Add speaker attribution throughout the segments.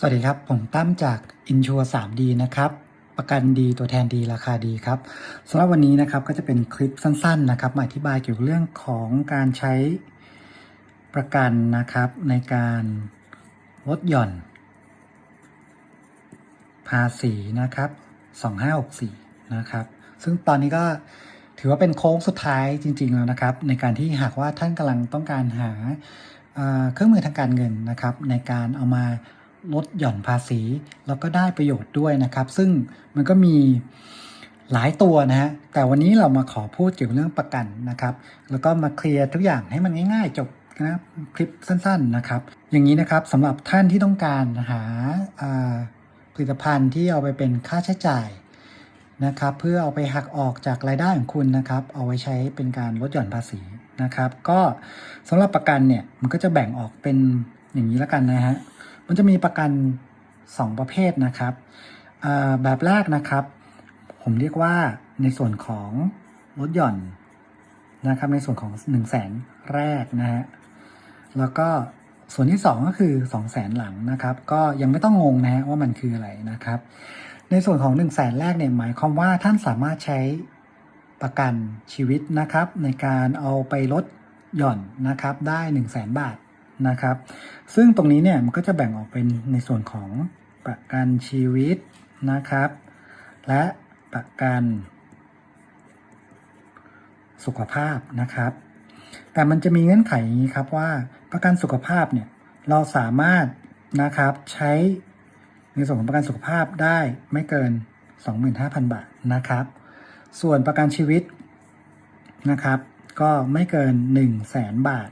Speaker 1: สวัสดีครับ ผมตั้มจาก Insure 3D นะครับ ประกันดีตัวแทนดีราคาดีครับสำหรับวันนี้นะครับก็จะเป็นคลิปสั้นๆนะครับมาอธิบายเกี่ยวกับเรื่องของการใช้ประกันนะครับในการลดหย่อน ภาษีนะครับ2564นะครับ ซึ่งตอนนี้ก็ถือว่าเป็นโค้งสุดท้ายจริง ๆ แล้วนะครับ ในการที่หากว่าท่านกำลังต้องการหาเอ่อเครื่องมือทางการเงินนะครับ ในการเอามา ลดหย่อนภาษี แล้วก็ได้ประโยชน์ด้วยนะครับ ซึ่งมันก็มีหลายตัวนะฮะแต่วันนี้เรามาขอพูดเกี่ยวกับเรื่องประกันนะครับ แล้วก็มาเคลียร์ทุกอย่างให้มันง่าย ๆ จบนะคลิปสั้นๆนะครับ อย่างนี้นะครับสำหรับท่านที่ต้องการหาอ่าผลิตภัณฑ์ที่เอาไปเป็นค่าใช้จ่ายนะครับ เพื่อเอาไปหักออกจากรายได้ของคุณนะครับ เอาไว้ใช้เป็นการลดหย่อนภาษีนะครับ ก็สำหรับประกันเนี่ยมันก็จะแบ่งออกเป็นอย่างนี้แล้วกันนะฮะ มันจะมีประกัน 2 ประเภทนะครับ แบบแรกนะครับ ผมเรียกว่าในส่วนของลดหย่อนนะครับในส่วนของ 1 0 0 0 0แสนแรกนะฮะแล้วก็ส่วนที่ 2 ก็คือ 2 0 0แสนหลังนะครับ ก็ยังไม่ต้องงงนะฮะว่ามันคืออะไรนะครับ ในส่วนของ1นึ่งแสนแรกเนี่ยหมายความว่าท่านสามารถใช้ประกันชีวิตนะครับ ในการเอาไปลดหย่อนนะครับได้1นึ่งแสนบาท นะครับ ซึ่งตรงนี้เนี่ยมันก็จะแบ่งออกเป็นในส่วนของประกันชีวิตนะครับ และประกันสุขภาพนะครับ แต่มันจะมีเงื่อนไขอย่างนี้ครับว่าประกันสุขภาพเนี่ยเราสามารถนะครับใช้ในส่วนของประกันสุขภาพได้ไม่เกิน 25,000 บาทนะครับ ส่วนประกันชีวิตนะครับ ก็ไม่เกิน 1 0 0 0 0แสนบาท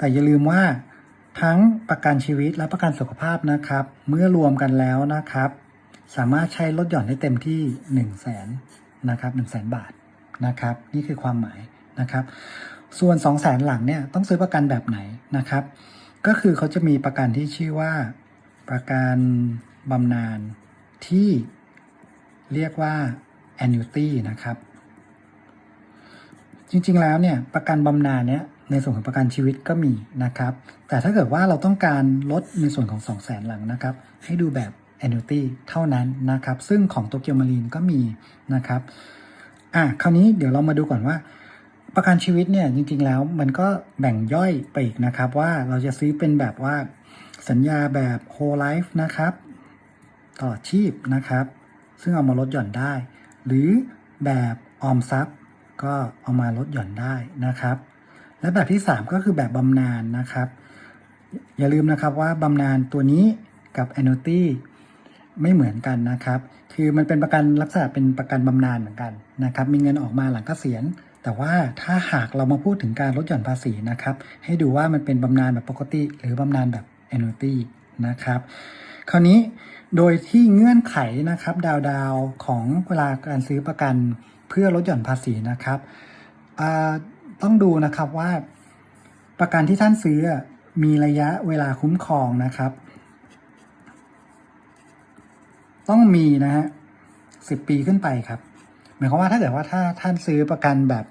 Speaker 1: แต่อย่าลืมว่าทั้งประกันชีวิตและประกันสุขภาพนะครับ เมื่อรวมกันแล้วนะครับ สามารถใช้ลดหย่อนได้เต็มที่1 0 0 0 0แสนนะครับ1 0 0 0 0แสนบาทนะครับ นี่คือความหมายนะครับ ส่วน 2 0 0แสนหลังเนี่ยต้องซื้อประกันแบบไหนนะครับ ก็คือเขาจะมีประกันที่ชื่อว่าประกันบำนาญที่เรียกว่า annuity นะครับ จริงๆแล้วเนี่ยประกันบำนาญเนี่ย ในส่วนของประกันชีวิตก็มีนะครับ แต่ถ้าเกิดว่าเราต้องการลดในส่วนของ 2 0 0แสนหลังนะครับ ให้ดูแบบ annuity เท่านั้นนะครับ ซึ่งของโตเกียวมารีนก็มีนะครับอะคราวนี้เดี๋ยวเรามาดูก่อนว่า ประกันชีวิตเนี่ยจริงๆแล้วมันก็แบ่งย่อยไปอีกนะครับ ว่าเราจะซื้อเป็นแบบว่าสัญญาแบบ whole life นะครับตลอดชีพนะครับ ซึ่งเอามาลดหย่อนได้ หรือแบบออมทรัพย์ก็เอามาลดหย่อนได้นะครับ และแบบที่ 3 ก็คือแบบบำนาญนะครับ อย่าลืมนะครับว่าบำนาญตัวนี้กับ annuity ไม่เหมือนกันนะครับ คือมันเป็นประกันลักษณะเป็นประกันบำนาญเหมือนกันนะครับ มีเงินออกมาหลังเกษียณ แต่ว่าถ้าหากเรามาพูดถึงการลดหย่อนภาษีนะครับ ให้ดูว่ามันเป็นบำนาญแบบปกติ หรือบำนาญแบบ annuity นะครับ คราวนี้โดยที่เงื่อนไขนะครับดาวดาวของเวลาการซื้อประกันเพื่อลดหย่อนภาษีนะครับอ่า ต้องดูนะครับว่าประกันที่ท่านซื้อมีระยะเวลาคุ้มครองนะครับ ต้องมีนะฮะสิบปีขึ้นไปครับ หมายความว่าถ้าเกิดว่าถ้าท่านซื้อประกันแบบ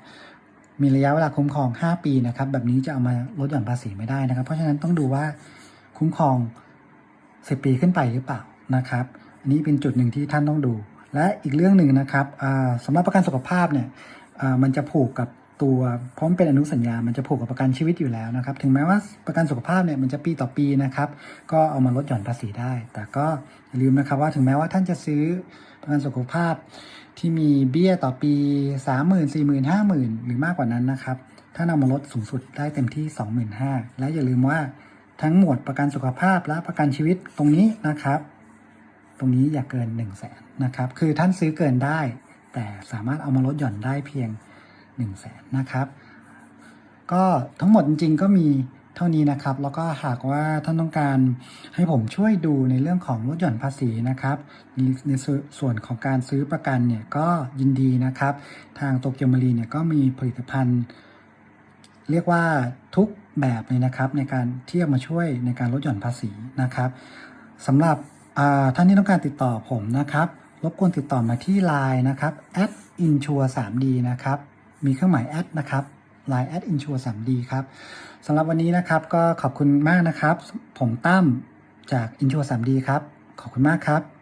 Speaker 1: มีระยะเวลาคุ้มครอง 5 ปีนะครับ แบบนี้จะเอามาลดหย่อนภาษีไม่ได้นะครับ เพราะฉะนั้นต้องดูว่าคุ้มครอง 10 ปีขึ้นไปหรือเปล่านะครับ อันนี้เป็นจุดหนึ่งที่ท่านต้องดู และอีกเรื่องหนึ่งนะครับอ่าสำหรับประกันสุขภาพเนี่ยอ่ามันจะผูกกับ ตัวเพราะมันเป็นอนุสัญญา มันจะผูกกับประกันชีวิตอยู่แล้วนะครับ ถึงแม้ว่าประกันสุขภาพเนี่ยมันจะปีต่อปีนะครับ ก็เอามาลดหย่อนภาษีได้ แต่ก็อย่าลืมนะครับว่าถึงแม้ว่าท่านจะซื้อประกันสุขภาพที่มีเบี้ยต่อปี 3 0 0 0 0 4 0 0 0 0 5 0,000 หรือมากกว่านั้นนะครับ ถ้านำมาลดสูงสุดได้เต็มที่ 25,000และอย่าลืมว่าทั้งหมวดประกันสุขภาพและประกันชีวิตตรงนี้นะครับ ตรงนี้อย่าเกิน1นึ่งแสนนะครับ คือท่านซื้อเกินได้ แต่สามารถเอามาลดหย่อนได้เพียง 1นึ่งแสนนะครับ ก็ทั้งหมดจริงๆก็มีเท่านี้นะครับ แล้วก็หากว่าท่านต้องการให้ผมช่วยดูในเรื่องของลดหย่อนภาษีนะครับ ในส่วนของการซื้อประกันเนี่ยก็ยินดีนะครับ ทางโตเกียวมารีเนี่ยก็มีผลิตภัณฑ์ เรียกว่าทุกแบบเลยนะครับในการเที่จะมาช่วยในการลดหย่อนภาษีนะครับสำหรับท่านที่ต้องการติดต่อผมนะครับ รบกวนติดต่อมาที่ Line นะครับ @insure 3d นะครับ มีเครื่องหมายแอดนะครับ Line insure 3d ครับสำหรับวันนี้นะครับก็ขอบคุณมากนะครับ ผมตั้มจาก i n น u r 3D ครับ ขอบคุณมากครับ